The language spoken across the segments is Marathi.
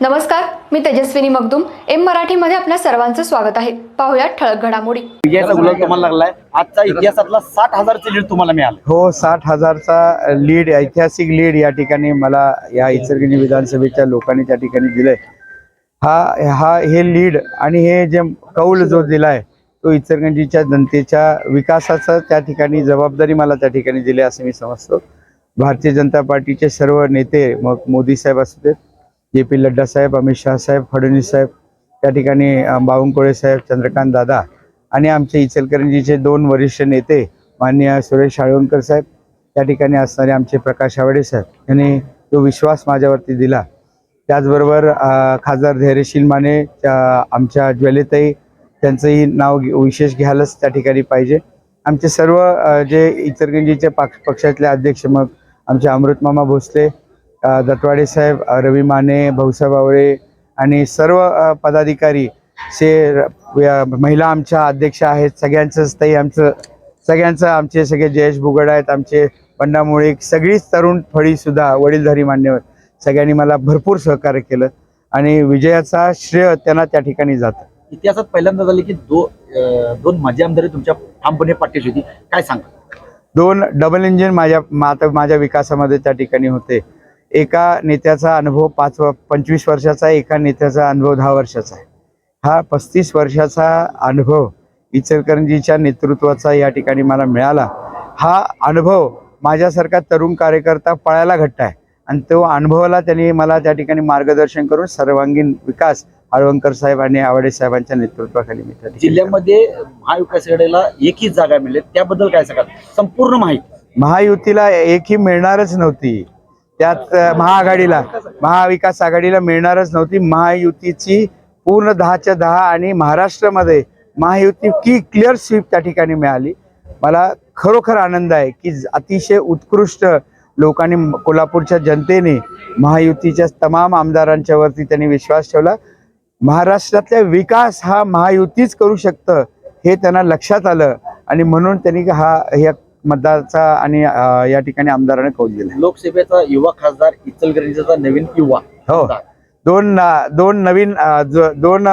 नमस्कार मी तेजस्विनी मगदुम. एम मराठीमध्ये आपल्या सर्वांचं स्वागत आहे. पाहुयात ठळक घडामोडी. विजयाचा गुलाल तुम्हाला लागलाय. आजचा इतिहासातला साठ हजारचे लीड तुम्हाला मिळालं. हो साठ हजारचा लीड ऐतिहासिक लीड या ठिकाणी मला या इचलकरंजी विधानसभेच्या लोकांनी त्या ठिकाणी दिलंय. हा हा हे लीड आणि हे जे कौल जो दिलाय तो इचलकरंजीच्या जनतेच्या विकासाचा त्या ठिकाणी जबाबदारी मला त्या ठिकाणी दिली असं मी समजतो. भारतीय जनता पार्टीचे सर्व नेते मग मोदी साहेब असू देत जे पी लड्डा साहेब अमित शाह साहेब फडणवीस साहेब त्या ठिकाणी बावनकुळे साहेब चंद्रकांत दादा आणि आमचे इचलकरंजीचे दोन वरिष्ठ नेते माननीय सुरेश साळवणकर साहेब त्या ठिकाणी असणारे आमचे प्रकाश आवाडे साहेब यांनी जो विश्वास माझ्यावरती दिला. त्याचबरोबर खासदार धैर्यशील माने आमच्या ज्वेलेतही त्यांचंही नाव विशेष घ्यायलाच त्या ठिकाणी पाहिजे. आमचे सर्व जे इचलकरंजीचे पक्ष पक्षातले अध्यक्ष मग आमचे अमृतमामा भोसले दत्वाडे साहेब रवी माने भाऊसाहेब आवळे आणि सर्व पदाधिकारी से महिला आमच्या अध्यक्ष आहेत. सगळ्यांचंच ताई आमचं सगळ्यांचं आमचे सगळे जयेश बुगड आहेत आमचे बंडा मुळीक सगळीच तरुण फळी सुद्धा वडीलधारी मान्यवर. सगळ्यांनी मला भरपूर सहकार्य केलं आणि विजयाचा श्रेय त्यांना त्या ठिकाणी जातं. इतिहासात पहिल्यांदा झाले की दो दोन माजी आमदार तुमच्या ठामपणे पाठीशी होती. काय सांगा दोन डबल इंजिन माझ्या माता माझ्या विकासामध्ये त्या ठिकाणी होते. एका नेत्याचा अनुभव पाच पंचवीस वर्षाचा आहे एका नेत्याचा अनुभव दहा वर्षाचा आहे. हा पस्तीस वर्षाचा अनुभव इचलकरंजीच्या नेतृत्वाचा या ठिकाणी मला मिळाला. हा अनुभव माझ्यासारखा तरुण कार्यकर्ता पळायला घट्ट आहे आणि तो अनुभवाला त्यांनी मला त्या ठिकाणी मार्गदर्शन करून सर्वांगीण विकास आळवणकर साहेब आणि आवाडे साहेबांच्या नेतृत्वाखाली मी त्या ठिकाणी जिल्ह्यामध्ये महाविकास आघाडीला एकही जागा मिळेल त्याबद्दल काय सांगाल? संपूर्ण माहिती. महायुतीला एकही मिळणारच नव्हती. त्यात महाआघाडीला महाविकास आघाडीला मिळणारच नव्हती. महायुतीची पूर्ण दहाच्या दहा आणि महाराष्ट्रामध्ये महायुती की क्लिअर स्वीप त्या ठिकाणी मिळाली. मला खरोखर आनंद आहे की अतिशय उत्कृष्ट लोकांनी कोल्हापूरच्या जनतेने महायुतीच्या तमाम आमदारांच्या वरती त्यांनी विश्वास ठेवला. महाराष्ट्रातला विकास हा महायुतीच करू शकतं हे त्यांना लक्षात आलं आणि म्हणून त्यांनी हा या मतदाराचा आणि या ठिकाणी आमदाराने कौल दिला लोकसभेचा युवा खासदार इचलकरंजीचा नवीन युवा हो. दोन दोन नवीन दोन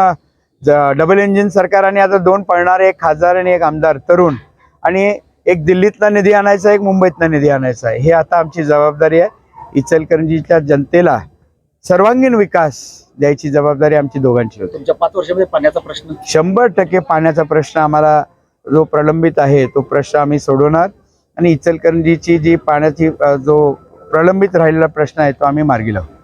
डबल इंजिन सरकार आणि आता दोन पळणारे एक खासदार आणि एक आमदार तरुण. आणि एक दिल्लीतला निधी आणायचा एक मुंबईतला निधी आणायचा आहे. हे आता आमची जबाबदारी आहे. इचलकरंजीच्या जनतेला सर्वांगीण विकास द्यायची जबाबदारी आमची दोघांची होती. तुमच्या पाच वर्षामध्ये पाण्याचा प्रश्न? शंभर टक्के पाण्याचा प्रश्न आम्हाला जो प्रलंबित आहे तो प्रश्न आम्ही सोडवणार. आणि इचलकरंजीची जी पाण्याची जो प्रलंबित राहिलेला प्रश्न आहे तो आम्ही मार्गी लावू.